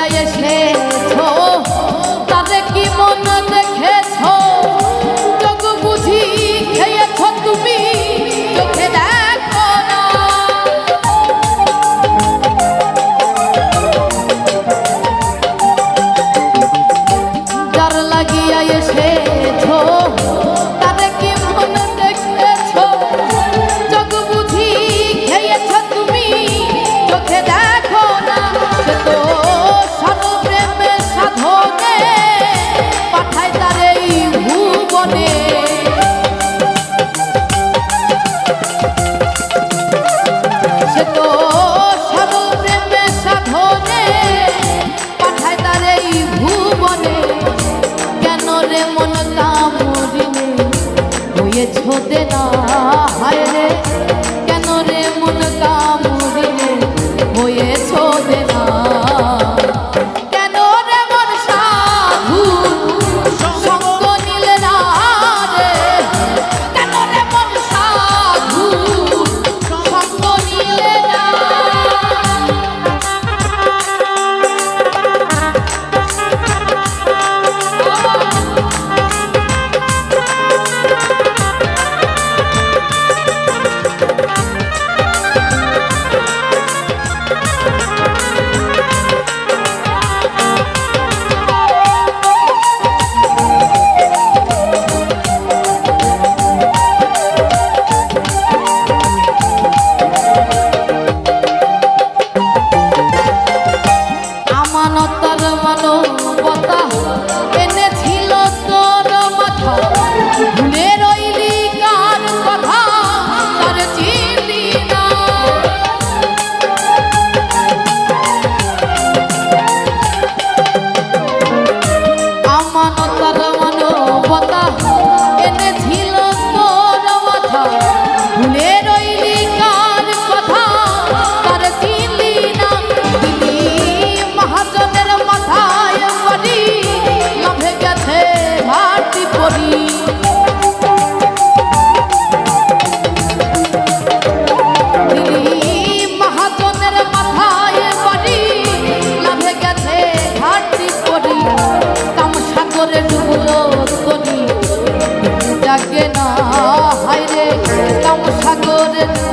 লইয়া এসেছ তারে কি মন দেখেছ? চোখ বুঝি খেয়েছ তুমি? চোখে দেখো না। যার লাগিয়া এসেছ গেছো না। heaven.